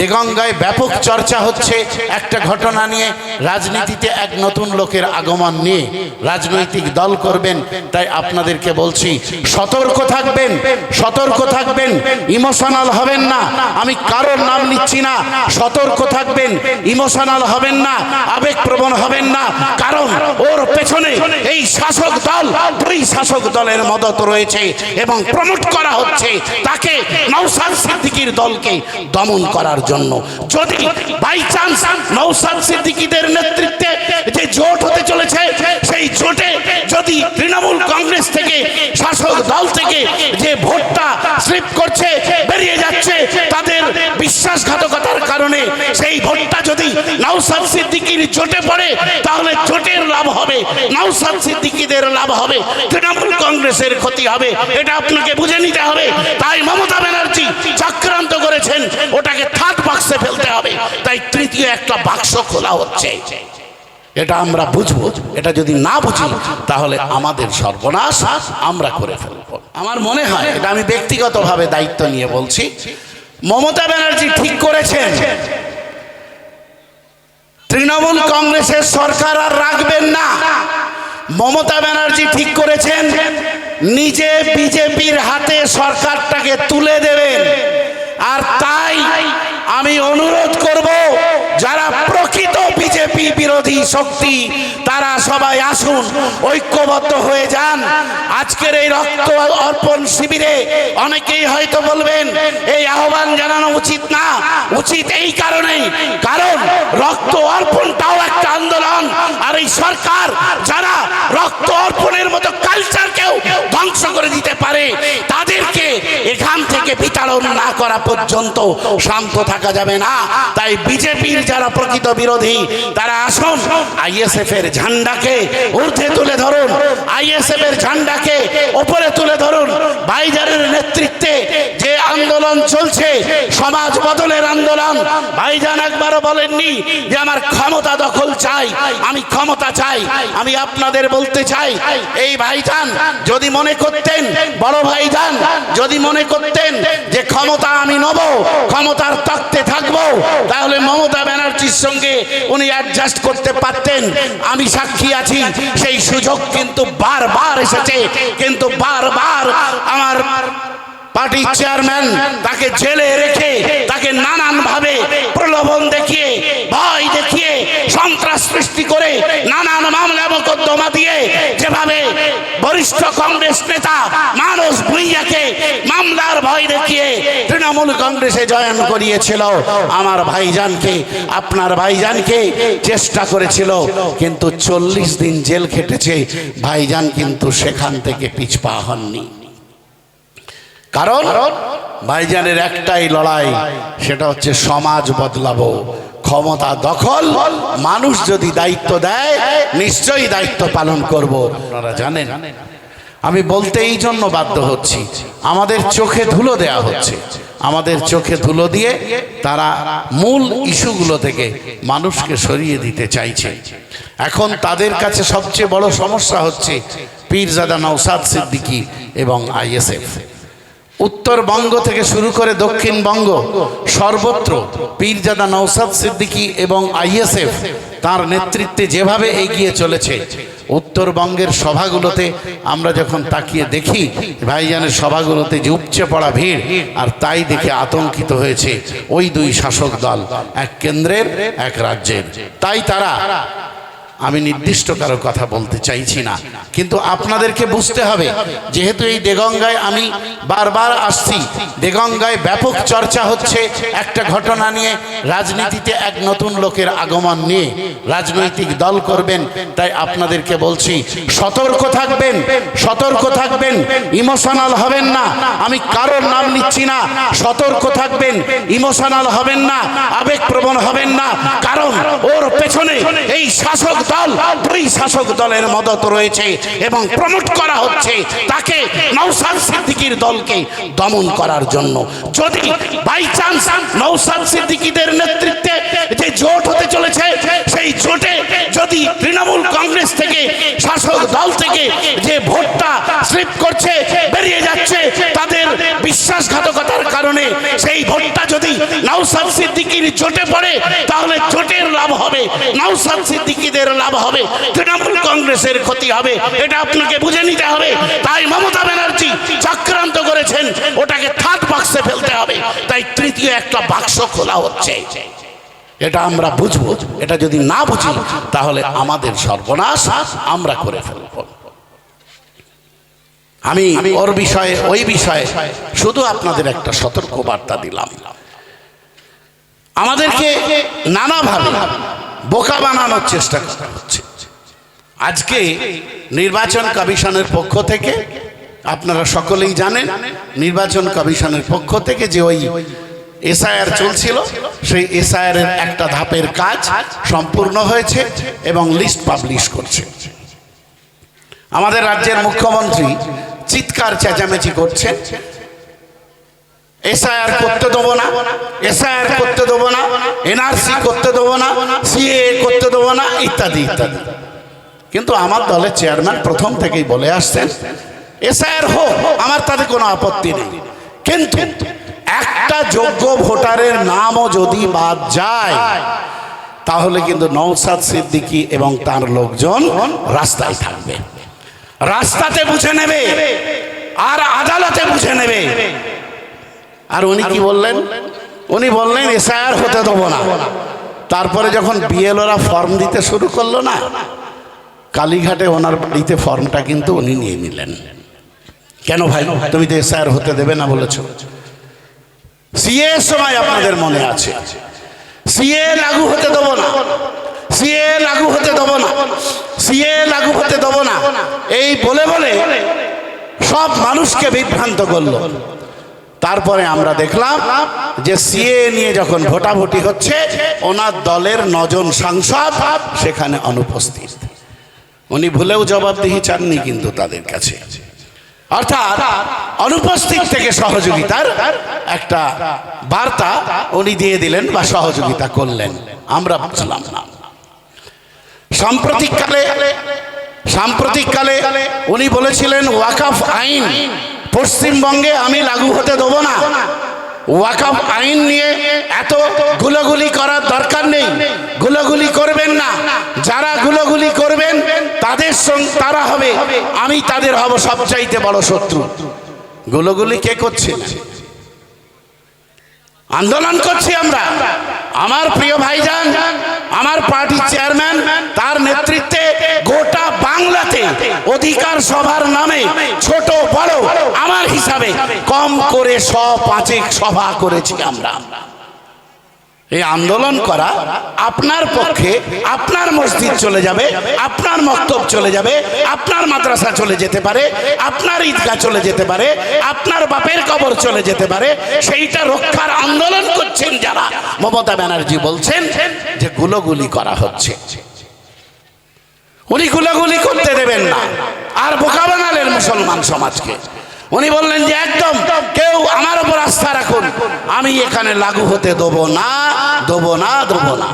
দেগঙ্গায় ব্যাপক চর্চা হচ্ছে। একটা ঘটনা নিয়ে রাজনীতিতে এক নতুন লোকের আগমন নিয়ে রাজনৈতিক দল করবেন, তাই আপনাদেরকে বলছি, সতর্ক থাকবেন সতর্ক থাকবেন, ইমোশনাল হবেন না। আমি কারোর নাম নিচ্ছি না, সতর্ক থাকবেন, ইমোশনাল হবেন না, আবেগপ্রবণ হবেন না। কারণ ওর পেছনে এই শাসক দল দুই শাসক দলের মদত রয়েছে এবং প্রমোট করা হচ্ছে। তাকে নৌসাদ সিদ্দিকির দলকে দমন করার জন্য। যদি বাই চান্স নৌসাদ সিদ্দিকিদের নেতৃত্বে যে জোট হতে চলেছে, সেই জোটে যদি তৃণমূল কংগ্রেস থেকে, শাসক দল থেকে যে ভোটটা স্লিপ করছে, বেরিয়ে যাচ্ছে, তাদের বিশ্বাসঘাতকতার কারণে সেই ভোটটা যদি নৌসাদ সিদ্দিকির জোটে পড়ে, তাহলে জোটের লাভ হবে নৌসাদ সিদ্দিকিদের লাভ হবে, তৃণমূল কংগ্রেসের ক্ষতি হবে। এটা আপনাকে বুঝে নিতে হবে। তাই মমতা ব্যানার্জি চক্রান্ত করেছেন ওটাকে থার্ড বাক্সে ফেলতে হবে তৃতীয় একটা বাক্স খোলা হচ্ছে। এটা আমরা বুঝব। এটা যদি না বুঝি, তাহলে আমাদের সর্বনাশ আমরা করে ফেলব। আমার মনে হয়, এটা আমি ব্যক্তিগতভাবে দায়িত্ব নিয়ে বলছি, মমতা ব্যানার্জি ঠিক করেছেন। তৃণমূল কংগ্রেসের সরকার আর রাখবেন না। মমতা ব্যানার্জি ঠিক করেছেন, নিজে বিজেপির হাতে সরকারটাকে তুলে দেবেন। আর তাই আমি অনুরোধ শক্তি, তারা সবাই আসুন, ঐক্যবদ্ধ হয়ে যান। আজকের এই রক্ত অর্পণ শিবিরে অনেকেই হয়তো বলবেন, এই আহ্বান জানানো উচিত না। উচিত এই কারণেই, কারণ রক্ত অর্পণটাও একটা আন্দোলন। আর এই সরকার যারা রক্ত অর্পণের মতো কালচারকেও ধ্বংস করে দিতে পারে এখান থেকে বিতাড়ন না করা পর্যন্ত শান্ত থাকা যাবে না। তাই বিজেপির যারা প্রকৃত বিরোধী, তারা আসুন, আইএসএফ এর ঝান্ডাকে ঊর্ধ্বে তুলে ধরুন। আইএসএফ এর ঝান্ডাকে ওপরে তুলে ধরুন। ভাইজানের নেতৃত্বে যে আন্দোলন চলছে, সমাজ বদলের আন্দোলন। ভাইজান একবারও বলেননি যে আমার ক্ষমতা দখল চাই, আমি ক্ষমতা চাই, আমি আপনাদের বলতে চাই, এই ভাইজান যদি মনে করতেন, বড় ভাইজান যদি মনে করতেন যে ক্ষমতা আমি নেব, ক্ষমতার তক্তে থাকব। তাহলে মমতা ব্যানার্জির সঙ্গে উনি অ্যাডজাস্ট করতে পারতেন। আমি সাক্ষী আছি, সেই সুযোগ কিন্তু বারবার এসেছে। কিন্তু বারবার আমার পার্টির চেয়ারম্যান তাকে জেলে রেখে, তাকে নানান ভাবে প্রলোভন দেখিয়ে, ভয় দেখিয়ে সন্ত্রাস সৃষ্টি করে, নানান মামলা মোকদ্দমা দিয়ে যেভাবে বরিষ্ঠ কংগ্রেস নেতা মানস ভুইয়াকে মামলার ভয় দেখিয়ে তৃণমূল কংগ্রেসে জয়েন করিয়েছিল। আমার ভাইজানকে, আপনার ভাইজানকে চেষ্টা করেছিল, কিন্তু চল্লিশ দিন জেল খেটেছে। ভাইজান কিন্তু সেখান থেকে পিছপা হননি। কারণ ভাইজানের একটাই লড়াই, সেটা হচ্ছে সমাজ বদলাবো। ক্ষমতা দখল, মানুষ যদি দায়িত্ব দেয়, নিশ্চয়ই দায়িত্ব পালন করব। আপনারা জানেন। আমি বলতে এই জন্য বাধ্য হচ্ছি। আমাদের চোখে ধুলো দেয়া হচ্ছে। আমাদের চোখে ধুলো দিয়ে তারা মূল ইস্যুগুলো থেকে মানুষকে সরিয়ে দিতে চাইছে। এখন তাদের কাছে সবচেয়ে বড় সমস্যা হচ্ছে পীরজাদা নৌসাদ সিদ্দিকী এবং আইএসএফ। উত্তরবঙ্গ থেকে শুরু করে দক্ষিণবঙ্গ, সর্বত্র পীরজাদা নৌসাদ সিদ্দিকী এবং আইএসএফ তার নেতৃত্বে যেভাবে এগিয়ে চলেছে, উত্তরবঙ্গের সভাগুলোতে আমরা যখন তাকিয়ে দেখি, ভাইজানের সভাগুলোতে যে উপচে পড়া ভিড় আর তাই দেখে আতঙ্কিত হয়েছে, ওই দুই শাসক দল, এক কেন্দ্রের, এক রাজ্যের। তাই তারা আমি নির্দিষ্ট কারও কথা বলতে চাইছি না। কিন্তু আপনাদেরকে বুঝতে হবে, যেহেতু এই দেগঙ্গায় আমি বারবার আসছি, দেগঙ্গায় ব্যাপক চর্চা হচ্ছে, একটা ঘটনা নিয়ে রাজনীতিতে এক নতুন লোকের আগমন নিয়ে রাজনৈতিক দল করবেন, তাই আপনাদেরকে বলছি, সতর্ক থাকবেন সতর্ক থাকবেন, ইমোশনাল হবেন না, আমি কারোর নাম নিচ্ছি না, সতর্ক থাকবেন, ইমোশনাল হবেন না, আবেগপ্রবণ হবেন না, কারণ ওর পেছনে এই শাসক দল, দুই শাসক দলের মদত রয়েছে এবং প্রমোট করা হচ্ছে তাকে নৌসাদ সিদ্দিকির দলকে দমন করার জন্য। যদি বাই চান্স নৌসাদ সিদ্দিকিদের নেতৃত্বে যে জোট হতে চলেছে, সেই জোটে যদি তৃণমূল কংগ্রেস থেকে শাসক দল থেকে যে ভোটটা স্লিপ করছে বেরিয়ে যাচ্ছে তাদের বিশ্বাসঘাতকতার কারণে সেই ভোটটা যদি নাউসাদ সিদ্দিকির জোটে পড়ে, তাহলে জোটের লাভ হবে। নাউসাদ সিদ্দিকিদের লাভ হবে। তৃণমূল কংগ্রেসের ক্ষতি হবে। এটা আপনাকে বুঝে নিতে হবে। তাই মমতা ব্যানার্জি চক্রান্ত করেছেন। ওটাকে থার্ড বাক্সে ফেলতে হবে। তাই তৃতীয় একটা বাক্স খোলা হচ্ছে। এটা আমরা বুঝব। এটা যদি না বুঝি, তাহলে আমাদের সর্বনাশ আমরা করে ফেলব। আমি ওর বিষয়ে, ওই বিষয়ে শুধু আপনাদের একটা সতর্ক বার্তা দিলাম। আমাদেরকে নানাভাবে বোকা বানানোর চেষ্টা করা হচ্ছে। আজকে নির্বাচন কমিশনের পক্ষ থেকে, আপনারা সকলেই জানেন, নির্বাচন কমিশনের পক্ষ থেকে যে ওই এসআইআর চলছিল, সেই এসআইআর এর একটা ধাপের কাজ সম্পূর্ণ হয়েছে এবং লিস্ট পাবলিশ করছে। আমাদের রাজ্যের মুখ্যমন্ত্রী চিৎকার চেঁচামেচি করছে। এসআইআর করতে দেবো না, এসআইআর করতে দেবো না, এনআরসি করতে দেবো না সিএ করতে দেবো না, ইত্যাদি ইত্যাদি। কিন্তু আমার দলের চেয়ারম্যান প্রথম থেকেই বলে আসছেন, এসআইআর হোক, আমার তাতে কোনো আপত্তি নেই। কিন্তু একটা যোগ্য ভোটারের নামও যদি বাদ যায়, তাহলে কিন্তু নৌসাদ সিদ্দিকী এবং তার লোকজন রাস্তায় থাকবে। রাস্তাতে বুঝে নেবে আর আদালতে বুঝে নেবে। আর উনি কি বললেন? উনি বললেন, এসআইআর হতে দেবো না। তারপরে যখন বিএলওরা ফর্ম দিতে শুরু করল না, কালীঘাটে ওনার বাড়িতে ফর্মটা কিন্তু উনি নিয়ে নিলেন। কেন ভাই? তুমি তো এসআইআর হতে দেবে না, বলেছ। সিএ সময় আপনাদের মনে আছে। সিএ লাগু হতে দেবো না। সিএ লাগু হতে দেবো না। সিএ লাগু হতে দেবো না। এই বলে বলে সব মানুষকে বিভ্রান্ত করল। তারপরে আমরা দেখলাম যে সিএ নিয়ে যখন ভোটাভুটি হচ্ছে, ওনার দলের নজন সাংসদ সেখানে অনুপস্থিত। উনি ভুলেও জবাবদিহি চাননি কিন্তু তাদের কাছে। অর্থাৎ অনুপস্থিত থেকে সহযোগিতার একটা বার্তা উনি দিয়ে দিলেন বা সহযোগিতা করলেন। আমরা বুঝলাম না। সাম্প্রতিককালে সাম্প্রতিককালে উনি বলেছিলেন, ওয়াকাফ আইন পশ্চিমবঙ্গে আমি লাগু হতে দেবো না। ওয়াকাফ আইন নিয়ে এত গুলোগুলি করার দরকার নেই। গুলোগুলি করবেন না। যারা গুলোগুলি করবেন, তাদের সঙ্গে তারা হবে। আমি তাদের হব সবচাইতে বড় শত্রু। গুলোগুলি কে করছে? আন্দোলন করছি আমরা। আমার প্রিয় ভাইজান আমার পার্টির চেয়ারম্যান, তার নেতৃত্বে গোটা বাংলাতে অধিকার সভার নামে ছোট বড় আমার হিসাবে কম করে স পাঁচেক সভা করেছি আমরা। এই আন্দোলন করা আপনার পক্ষে আপনার মসজিদ চলে যাবে, আপনার মক্তব চলে যাবে, আপনার মাদ্রাসা চলে যেতে পারে, আপনার ঈদগাহ চলে যেতে পারে, আপনার বাপের কবর চলে যেতে পারে, সেইটা রক্ষার আন্দোলন করছেন যারা। মমতা ব্যানার্জি বলছেন যে গুলোগুলি করা হচ্ছে। উনি গুলোগুলি করতে দেবেন না। আর বোকা বানালেন মুসলমান সমাজকে। উনি বললেন যে একদম, কেউ আমার উপর আস্থা রাখুন। আমি এখানে লাগু হতে দেবো না দেবো না দেবো না।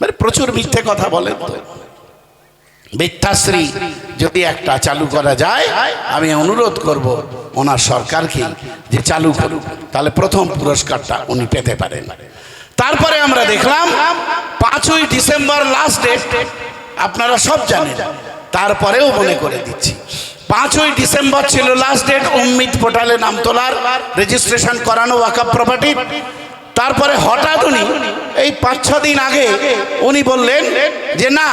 মানে প্রচুর মিথ্যে কথা বলেন মিথ্যাশ্রী যদি একটা চালু করা যায়, আমি অনুরোধ করব ওনার সরকারকে যে চালু করুক, তাহলে প্রথম পুরস্কারটা উনি পেতে পারেন। তারপরে আমরা দেখলাম, পাঁচই ডিসেম্বর লাস্ট ডেট আপনারা সব জানেন। তারপরেও মনে করে দিচ্ছি। পাঁচই ডিসেম্বর ছিল লাস্ট ডেট উম্মিদ পোর্টালে নাম তোলার রেজিস্ট্রেশন করানো ওয়াকাপ প্রপার্টি তারপরে হঠাৎ উনি, এই পাঁচ ছ দিন আগে উনি বললেন যে, না,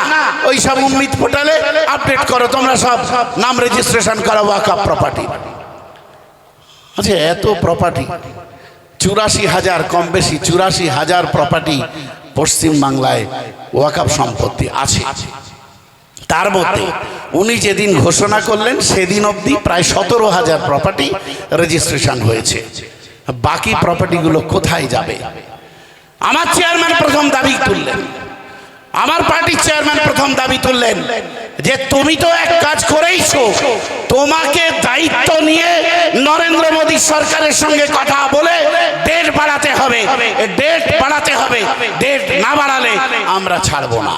ওই সব উম্মিদ পোর্টালে আপডেট করো, তোমরা সব নাম রেজিস্ট্রেশন করো ওয়াকাপ প্রপার্টি আচ্ছা এত প্রপার্টি চুরাশি হাজার, কম বেশি চুরাশি হাজার প্রপার্টি পশ্চিম বাংলায় ওয়াকাপ সম্পত্তি আছে। তার মধ্যে উনি যেদিন ঘোষণা করলেন সেদিন অবধি প্রায় সতেরো হাজার প্রপার্টি রেজিস্ট্রেশন হয়েছে। বাকি প্রপার্টিগুলো কোথায় যাবে? আমার চেয়ারম্যান প্রথম দাবি তুললেন। আমার পার্টির চেয়ারম্যান প্রথম দাবি তুললেন যে তুমি তো এক কাজ করেইছো তোমাকে দায়িত্ব নিয়ে নরেন্দ্র মোদী সরকারের সঙ্গে কথা বলে ডেট বাড়াতে হবে। ডেট বাড়াতে হবে। ডেট না বাড়ালে আমরা ছাড়বো না।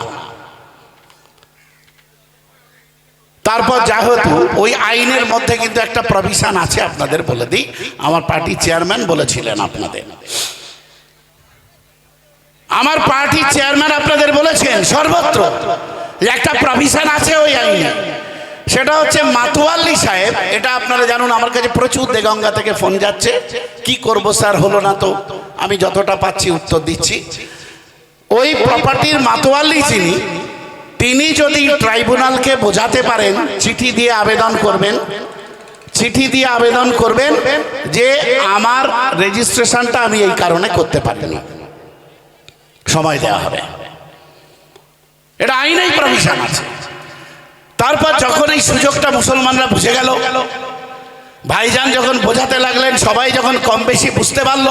তারপর যেহেতু, ওই আইনের মধ্যে কিন্তু একটা প্রভিশন আছে আপনাদের বলে দিই। আমার পার্টি চেয়ারম্যান বলেছিলেন আপনাদের। আমার পার্টি চেয়ারম্যান আপনাদের বলেছেন, সর্বত্র। যে একটা প্রভিশন আছে ওই আইনে। সেটা হচ্ছে মাতুয়াল্লি সাহেব, এটা আপনারা জানুন, আমার কাছে প্রচুর দেগঙ্গা থেকে ফোন যাচ্ছে। কি করব স্যার, হলো না তো? আমি যতটা পাচ্ছি উত্তর দিচ্ছি। ওই প্রপার্টির মাতোয়াল্লি যিনি তিনি যদি ট্রাইব্যুনালকে বোঝাতে পারেন, চিঠি দিয়ে আবেদন করবেন, চিঠি দিয়ে আবেদন করবেন যে আমার রেজিস্ট্রেশনটা আমি এই কারণে করতে পারিনি। সময় দেওয়া হবে। এটা আইনেই প্রভিশন আছে। তারপর যখন এই সুযোগটা মুসলমানরা বুঝে গেল, ভাইজান যখন বোঝাতে লাগলেন, সবাই যখন কম বেশি বুঝতে পারল,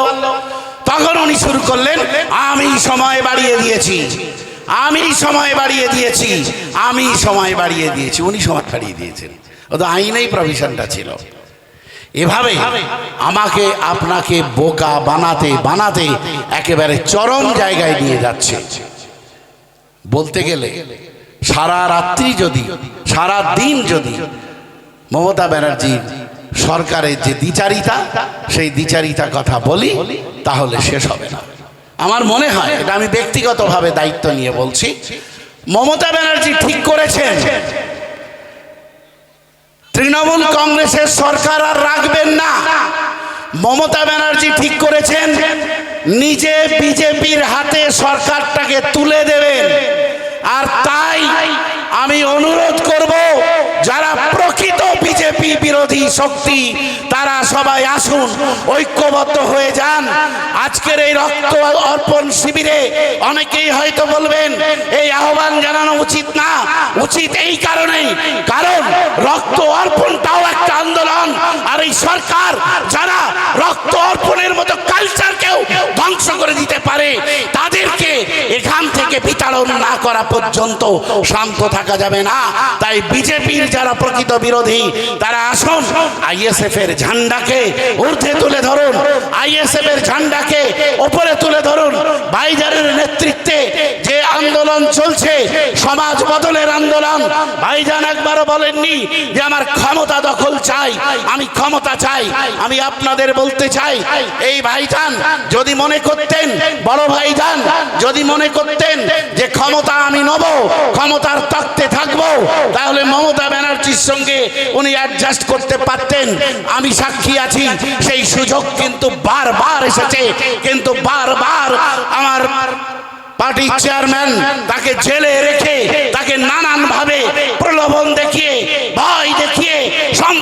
তখন উনি শুরু করলেন, আমি সময় বাড়িয়ে দিয়েছি। আমি সময় বাড়িয়ে দিয়েছি, আমি সময় বাড়িয়ে দিয়েছি, উনি সময় বাড়িয়ে দিয়েছেন। ও তো আইনেই প্রভিশনটা ছিল। এভাবে আমাকে আপনাকে বোকা বানাতে বানাতে একেবারে চরম জায়গায় নিয়ে যাচ্ছে। বলতে গেলে, সারা রাত্রি যদি, সারা দিন যদি মমতা ব্যানার্জির সরকারের যে দ্বিচারিতা, সেই দ্বিচারিতা কথা বলি, তাহলে শেষ হবে না। আমার মনে হয়, এটা আমি ব্যক্তিগতভাবে দায়িত্ব নিয়ে বলছি। মমতা ব্যানার্জি ঠিক করেছেন। তৃণমূল কংগ্রেসের সরকার আর রাখবেন না। মমতা ব্যানার্জি ঠিক করেছেন। নিজে বিজেপির হাতে সরকারটাকে তুলে দেবেন। আর তাই আমি অনুরোধ করব, যারা প্রকৃত বিজেপি বিরোধী শক্তি, তারা সবাই আসুন, ঐক্যবদ্ধ হয়ে যান। আজকের এই রক্ত অর্পণ শিবিরে অনেকেই হয়তো বলবেন, এই আহ্বান জানানো উচিত না। উচিত এই কারণেই, কারণ রক্ত অর্পণটাও একটা আন্দোলন। আর এই সরকার, যারা রক্ত অর্পণের মতো কালচারকেও ধ্বংস করে দিতে পারে তাদেরকে এখান না করা পর্যন্ত শান্ত থাকা যাবে না। তাই বিজেপির যারা প্রকৃত বিরোধী, তারা আসুন আইএসএফ এর ঝান্ডাকে ঊর্ধ্বে তুলে ধরুন। আইএসএফ এর ঝান্ডাকে ওপরে তুলে ধরুন। নেতৃত্বে যে আন্দোলন চলছে, সমাজ বদলের আন্দোলন। ভাইজান একবারও বলেননি যে আমার ক্ষমতা দখল চাই, আমি ক্ষমতা চাই, আমি আপনাদের বলতে চাই, এই ভাইজান যদি মনে করতেন, বড় ভাইজান যদি মনে করতেন যে ক্ষমতা আমি নেব, ক্ষমতার তত্ত্বে থাকব, তাহলে মমতা ব্যানার্জির সঙ্গে উনি অ্যাডজাস্ট করতে পারতেন। আমি সাক্ষী আছি, সেই সুযোগ কিন্তু বারবার এসেছে, কিন্তু বারবার আমার পার্টির চেয়ারম্যান তাকে জেলে রেখে, তাকে নানান ভাবে প্রলোভন দেখিয়ে, ভয় দেখিয়ে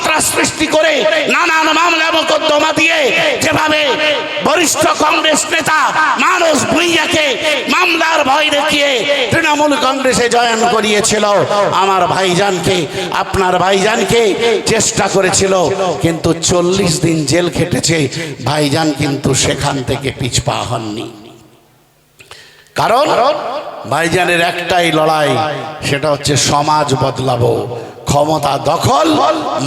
সন্ত্রাস সৃষ্টি করে নানান মামলা মোকদ্দমা দিয়ে যেভাবে বরিষ্ঠ কংগ্রেস নেতা ভুইয়াকে মামলার ভয় দেখিয়ে তৃণমূল কংগ্রেসে জয়েন করিয়েছিল। আমার ভাইজানকে, আপনার ভাইজানকে চেষ্টা করেছিল, কিন্তু চল্লিশ দিন জেল খেটেছে। ভাইজান কিন্তু সেখান থেকে পিছপা হননি। কারণ ভাইজানের একটাই লড়াই, সেটা হচ্ছে সমাজ বদলাবো। ক্ষমতা দখল,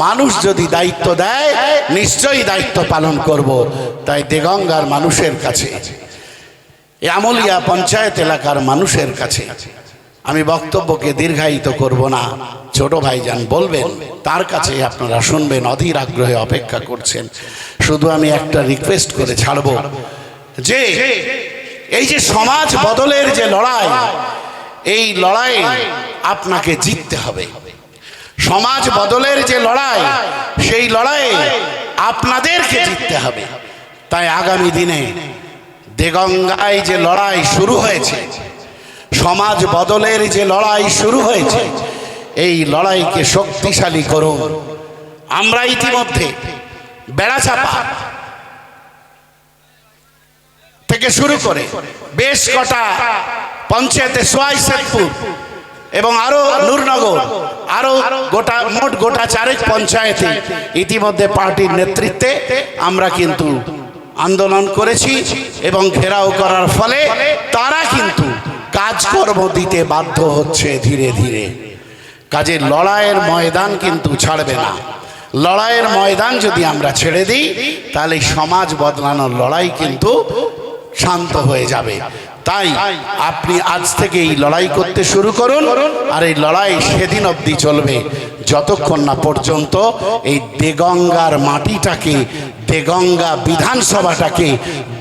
মানুষ যদি দায়িত্ব দেয়, নিশ্চয়ই দায়িত্ব পালন করব। তাই দেগঙ্গার মানুষের কাছে আমলিয়া পঞ্চায়েত এলাকার মানুষের কাছে আমি বক্তব্যকে দীর্ঘায়িত করব না। ছোট ভাইজান বলবেন, তার কাছে আপনারা শুনবেন, অধীর আগ্রহে অপেক্ষা করছেন। শুধু আমি একটা রিকোয়েস্ট করে ছাড়ব যে, এই যে সমাজ বদলের যে লড়াই, এই লড়াই আপনাকে জিততে হবে। সমাজ বদলের যে লড়াই সেই লড়াইয়ে আপনাদেরকে জিততে হবে। তাই আগামী দিনে দেগঙ্গায় যে লড়াই শুরু হয়েছে সমাজ বদলের যে লড়াই শুরু হয়েছে এই লড়াইকে শক্তিশালী করুন। আমরা ইতিমধ্যে বেড়াচাপা থেকে শুরু করে বেশ কটা পঞ্চায়েতে সোয়াই শেখপুর এবং আরও নূরনগর আরও গোটা মোট গোটা চারেক পঞ্চায়েতে ইতিমধ্যে পার্টির নেতৃত্বে আমরা কিন্তু আন্দোলন করেছি এবং ঘেরাও করার ফলে তারা কিন্তু কাজকর্ম দিতে বাধ্য হচ্ছে ধীরে ধীরে। কাজে লড়াইয়ের ময়দান কিন্তু ছাড়বে না। লড়াইয়ের ময়দান যদি আমরা ছেড়ে দিই তাহলে সমাজ বদলানোর লড়াই কিন্তু শান্ত হয়ে যাবে। তাই আপনি আজ থেকে এই লড়াই করতে শুরু করুন আর এই লড়াই সেদিন অবধি চলবে। যতক্ষণ না পর্যন্ত এই দেগঙ্গার মাটিটাকে দেগঙ্গা বিধানসভাটাকে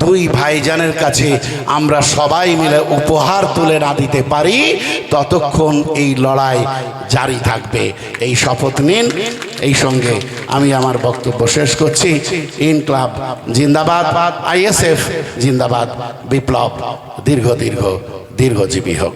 দুই ভাইজানের কাছে আমরা সবাই মিলে উপহার তুলে না দিতে পারি, ততক্ষণ এই লড়াই জারি থাকবে। এই শপথ নিন। এই সঙ্গে আমি আমার বক্তব্য শেষ করছি। ইন ক্লাব জিন্দাবাদ, আইএসএফ জিন্দাবাদ, বিপ্লব দীর্ঘ দীর্ঘ, দীর্ঘজীবী হোক।